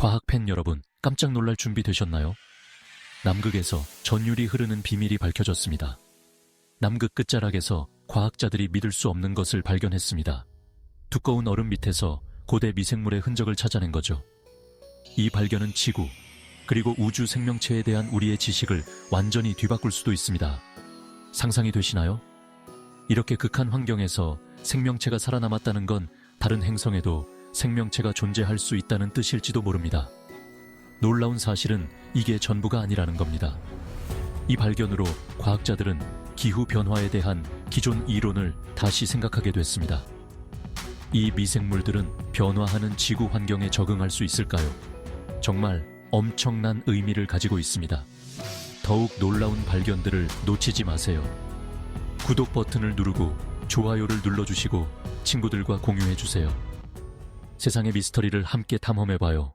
과학 팬 여러분, 깜짝 놀랄 준비 되셨나요? 남극에서 전율이 흐르는 비밀이 밝혀졌습니다. 남극 끝자락에서 과학자들이 믿을 수 없는 것을 발견했습니다. 두꺼운 얼음 밑에서 고대 미생물의 흔적을 찾아낸 거죠. 이 발견은 지구, 그리고 우주 생명체에 대한 우리의 지식을 완전히 뒤바꿀 수도 있습니다. 상상이 되시나요? 이렇게 극한 환경에서 생명체가 살아남았다는 건 다른 행성에도 생명체가 존재할 수 있다는 뜻일지도 모릅니다. 놀라운 사실은 이게 전부가 아니라는 겁니다. 이 발견으로 과학자들은 기후 변화에 대한 기존 이론을 다시 생각하게 됐습니다. 이 미생물들은 변화하는 지구 환경에 적응할 수 있을까요? 정말 엄청난 의미를 가지고 있습니다. 더욱 놀라운 발견들을 놓치지 마세요. 구독 버튼을 누르고 좋아요를 눌러주시고 친구들과 공유해주세요. 세상의 미스터리를 함께 탐험해봐요.